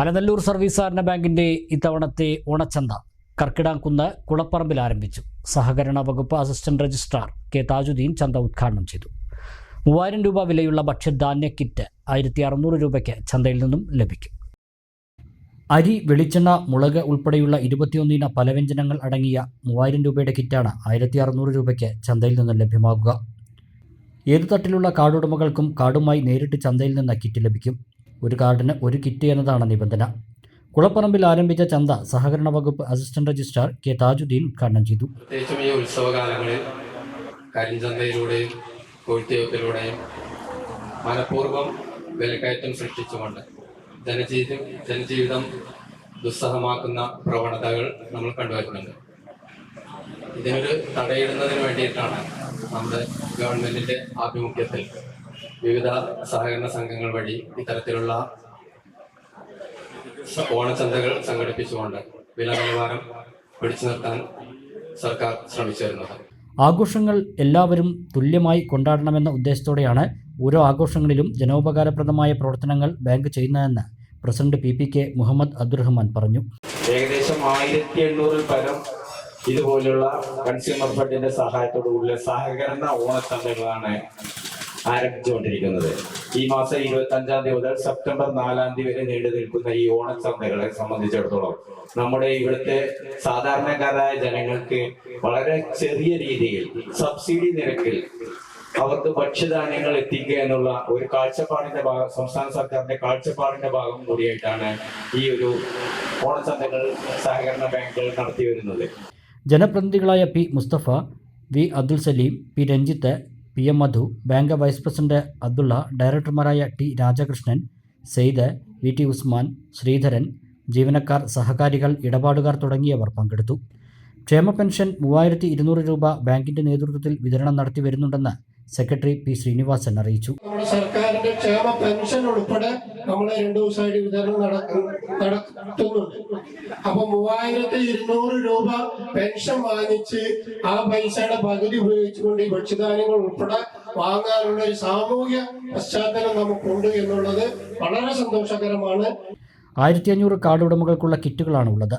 Alanallur service സഹകരണ ബാങ്കിന്റെ ഇത്തവണത്തെ ഓണച്ചന്ത കർക്കിടാംകുന്ന് കുളപ്പറമ്പിൽ ആരംഭിച്ചു. സഹകരണ വകുപ്പ് അസിസ്റ്റന്റ് രജിസ്ട്രാർ കെ താജുദ്ദീൻ ചന്ത ഉദ്ഘാടനം ചെയ്തു. മൂവായിരം രൂപ വിലയുള്ള ഭക്ഷ്യധാന്യ കിറ്റ് ആയിരത്തി അറുന്നൂറ് രൂപയ്ക്ക് ചന്തയിൽ നിന്നും ലഭിക്കും. അരി വെളിച്ചെണ്ണ മുളക് ഉൾപ്പെടെയുള്ള ഇരുപത്തിയൊന്നിന പലവ്യഞ്ജനങ്ങൾ അടങ്ങിയ മൂവായിരം രൂപയുടെ കിറ്റാണ് ആയിരത്തി അറുന്നൂറ് രൂപയ്ക്ക് ചന്തയിൽ നിന്നും ലഭ്യമാകുക. ഏതു തട്ടിലുള്ള കാർഡുടമകൾക്കും കാർഡുമായി നേരിട്ട് ചന്തയിൽ നിന്ന് കിറ്റ് ലഭിക്കും. ഒരു കാർഡിന് ഒരു കിറ്റ് എന്നതാണ് നിബന്ധന. കുളപ്പറമ്പിൽ ആരംഭിച്ച ചന്ത സഹകരണ വകുപ്പ് അസിസ്റ്റന്റ് രജിസ്ട്രാർ കെ താജുദ്ദീൻ ഉദ്ഘാടനം ചെയ്തു. പ്രത്യേകിച്ചും ഈ ഉത്സവകാലങ്ങളിൽ കരിഞ്ചന്തയിലൂടെയും കൊഴുത്തിവെപ്പിലൂടെയും മനഃപൂർവം വിലക്കയറ്റം സൃഷ്ടിച്ചുകൊണ്ട് ജനജീവിതം ജനജീവിതം ദുസ്സഹമാക്കുന്ന പ്രവണതകൾ നമ്മൾ കണ്ടുവരുന്നുണ്ട്. ഇതിനൊരു തടയിടുന്നതിന് വേണ്ടിയിട്ടാണ് നമ്മുടെ ഗവൺമെന്റിന്റെ ആഭിമുഖ്യത്തിൽ വിവിധ സഹകരണ സംഘങ്ങൾ വഴി ഇത്തരത്തിലുള്ള ഓണച്ചന്തകൾ സംഘടിപ്പിച്ചുകൊണ്ട് വില നിലവാരം പിടിച്ചു നിർത്താൻ സർക്കാർ ശ്രമിച്ചു വരുന്നത്. ആഘോഷങ്ങൾ എല്ലാവരും തുല്യമായി കൊണ്ടാടണമെന്ന ഉദ്ദേശത്തോടെയാണ് ഓരോ ആഘോഷങ്ങളിലും ജനോപകാരപ്രദമായ പ്രവർത്തനങ്ങൾ ബാങ്ക് ചെയ്യുന്നതെന്ന് president P P K Muhammad Abdurahman പറഞ്ഞു. ഏകദേശം ആയിരത്തി എണ്ണൂറിൽ പരം ഇതുപോലുള്ള കൺസ്യൂമർ ഫണ്ടിന്റെ സഹായത്തോടുകൂടിയ സഹകരണ ഓണച്ചന്തകളാണ് ആരംഭിച്ചുകൊണ്ടിരിക്കുന്നത്. ഈ മാസം ഇരുപത്തി അഞ്ചാം തീയതി മുതൽ സെപ്റ്റംബർ നാലാം തീയതി വരെ നീണ്ടു നിൽക്കുന്ന ഈ ഓണച്ചന്തകളെ സംബന്ധിച്ചിടത്തോളം നമ്മുടെ ഇവിടുത്തെ സാധാരണക്കാരായ ജനങ്ങൾക്ക് വളരെ ചെറിയ രീതിയിൽ സബ്സിഡി നിരക്കിൽ അവർക്ക് ഭക്ഷ്യധാന്യങ്ങൾ എത്തിക്കുക എന്നുള്ള ഒരു കാഴ്ചപ്പാടിന്റെ ഭാഗം സംസ്ഥാന സർക്കാരിന്റെ കാഴ്ചപ്പാടിന്റെ ഭാഗം കൂടിയായിട്ടാണ് ഈ ഒരു ഓണച്ചന്തകൾ സഹകരണ ബാങ്കുകൾ നടത്തി വരുന്നത് ജനപ്രതിനിധികളായ P Mustafa V Abdul Saleem P Ranjith P M Madhu bank vice president Abdulla ഡയറക്ടർമാരായ T Rajakrishnan Sayed V T Usman Sreedharan ജീവനക്കാർ സഹകാരികൾ ഇടപാടുകാർ തുടങ്ങിയവർ പങ്കെടുത്തു. ക്ഷേമ പെൻഷൻ മൂവായിരത്തി ഇരുന്നൂറ് രൂപ ബാങ്കിന്റെ നേതൃത്വത്തിൽ വിതരണം നടത്തി വരുന്നുണ്ടെന്ന് സെക്രട്ടറി പി ശ്രീനിവാസൻ അറിയിച്ചു. സർക്കാരിന്റെ ക്ഷേമ പെൻഷൻ ഉൾപ്പെടെ നമ്മൾ രണ്ടു ദിവസമായിട്ട് വിതരണം നടത്തുന്നുണ്ട്. അപ്പൊ മൂവായിരത്തി ഇരുന്നൂറ് രൂപ പെൻഷൻ വാങ്ങിച്ച് ആ പൈസയുടെ പകുതി ഉപയോഗിച്ചുകൊണ്ട് ഈ ഭക്ഷ്യധാന്യങ്ങൾ ഉൾപ്പെടെ വാങ്ങാനുള്ള ഒരു സാമൂഹ്യ പശ്ചാത്തലം നമുക്കുണ്ട് എന്നുള്ളത് വളരെ സന്തോഷകരമാണ്. ആയിരത്തി അഞ്ഞൂറ് കാർഡ് ഉടമകൾക്കുള്ള കിറ്റുകളാണ് ഉള്ളത്